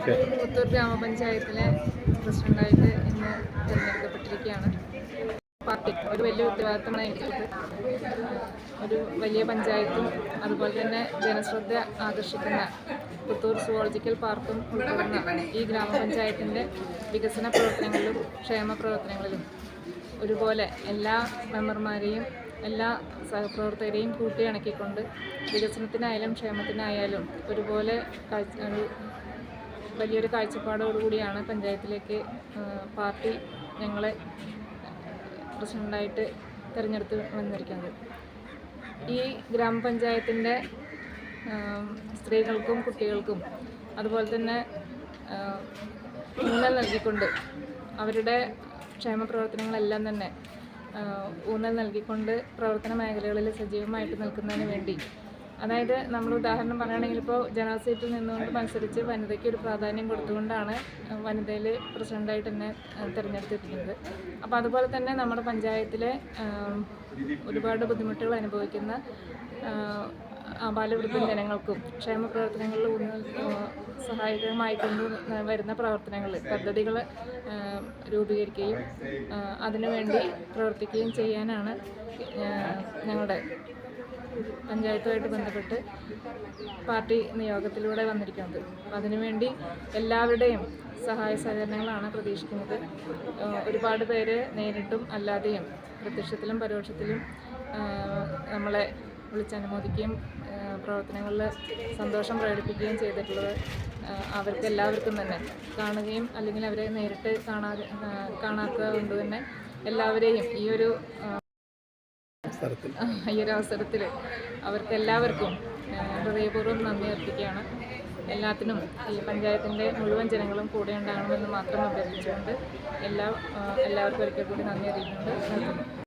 പുത്തൂർ ഗ്രാമപഞ്ചായത്തിലെ പ്രസിഡന്റായിട്ട് ഇന്ന് തിരഞ്ഞെടുക്കപ്പെട്ടിരിക്കുകയാണ്. പാർട്ടി ഒരു വലിയ ഉത്തരവാദിത്തമാണ് എനിക്കുള്ളത്. ഒരു വലിയ പഞ്ചായത്തും അതുപോലെ തന്നെ ജനശ്രദ്ധ ആകർഷിക്കുന്ന പുത്തൂർ സുവോളജിക്കൽ പാർക്കും ഉൾപ്പെടുന്ന ഈ ഗ്രാമപഞ്ചായത്തിന്റെ വികസന പ്രവർത്തനങ്ങളിലും ക്ഷേമ പ്രവർത്തനങ്ങളിലും ഒരുപോലെ എല്ലാ മെമ്പർമാരെയും എല്ലാ സഹപ്രവർത്തകരെയും കൂട്ടിയിണക്കിക്കൊണ്ട് വികസനത്തിനായാലും ക്ഷേമത്തിനായാലും ഒരുപോലെ ഒരു വലിയൊരു കാഴ്ചപ്പാടോടുകൂടിയാണ് പഞ്ചായത്തിലേക്ക് പാർട്ടി ഞങ്ങളെ പ്രസിഡന്റായിട്ട് തിരഞ്ഞെടുത്ത് വന്നിരിക്കുന്നത്. ഈ ഗ്രാമപഞ്ചായത്തിന്റെ സ്ത്രീകൾക്കും കുട്ടികൾക്കും അതുപോലെ തന്നെ ഊന്നൽ നൽകിക്കൊണ്ട് അവരുടെ ക്ഷേമ പ്രവർത്തനങ്ങളെല്ലാം തന്നെ ഊന്നൽ നൽകിക്കൊണ്ട് പ്രവർത്തന മേഖലകളിൽ സജീവമായിട്ട് നിൽക്കുന്നതിന് വേണ്ടി അതായത് നമ്മൾ ഉദാഹരണം പറയുകയാണെങ്കിൽ ഇപ്പോൾ ജനറൽ സീറ്റിൽ നിന്നുകൊണ്ട് മത്സരിച്ച് വനിതയ്ക്ക് ഒരു പ്രാധാന്യം കൊടുത്തുകൊണ്ടാണ് വനിതയിൽ പ്രസിഡന്റായിട്ട് എന്നെ ആ, തിരഞ്ഞെടുത്തിരിക്കുന്നത്. അപ്പോൾ അതുപോലെ തന്നെ നമ്മുടെ പഞ്ചായത്തിലെ ഒരുപാട് ബുദ്ധിമുട്ടുകൾ അനുഭവിക്കുന്ന ബാലവൃദ്ധ ജനങ്ങൾക്കും ക്ഷേമ പ്രവർത്തനങ്ങളിൽ ഒന്ന് ആ, സഹായകമായി കൊണ്ടു വരുന്ന പ്രവർത്തനങ്ങൾ പദ്ധതികൾ രൂപീകരിക്കുകയും അതിനുവേണ്ടി പ്രവർത്തിക്കുകയും ചെയ്യാനാണ് ഞങ്ങളുടെ പഞ്ചായത്തുമായിട്ട് ബന്ധപ്പെട്ട് പാർട്ടി നിയോഗത്തിലൂടെ വന്നിരിക്കുന്നത്. അപ്പം അതിനുവേണ്ടി എല്ലാവരുടെയും സഹായ സഹകരണങ്ങളാണ് പ്രതീക്ഷിക്കുന്നത്. ഒരുപാട് പേര് നേരിട്ടും അല്ലാതെയും പ്രത്യക്ഷത്തിലും പരോക്ഷത്തിലും നമ്മളെ വിളിച്ചനുമോദിക്കുകയും പ്രവർത്തനങ്ങളിൽ സന്തോഷം പ്രകടിപ്പിക്കുകയും ചെയ്തിട്ടുള്ളത് അവർക്ക് എല്ലാവർക്കും തന്നെ. കാണുകയും അല്ലെങ്കിൽ അവരെ നേരിട്ട് കാണാതെ കാണാത്തത് കൊണ്ട് തന്നെ എല്ലാവരെയും ഈ ഒരു ഏഹ് സ്ഥലത്തിൽ ഈ ഒരു അവസരത്തിൽ അവർക്ക് എല്ലാവർക്കും ഹൃദയപൂർവം നന്ദി അർപ്പിക്കുകയാണ്. എല്ലാത്തിനും ഈ പഞ്ചായത്തിന്റെ മുഴുവൻ ജനങ്ങളും കൂടെ ഉണ്ടാകണമെന്ന് മാത്രം അഭ്യർത്ഥിച്ചുകൊണ്ട് എല്ലാ എല്ലാവർക്കും ഒരിക്കൽ കൂടി നന്ദി അറിയിക്കുന്നുണ്ട്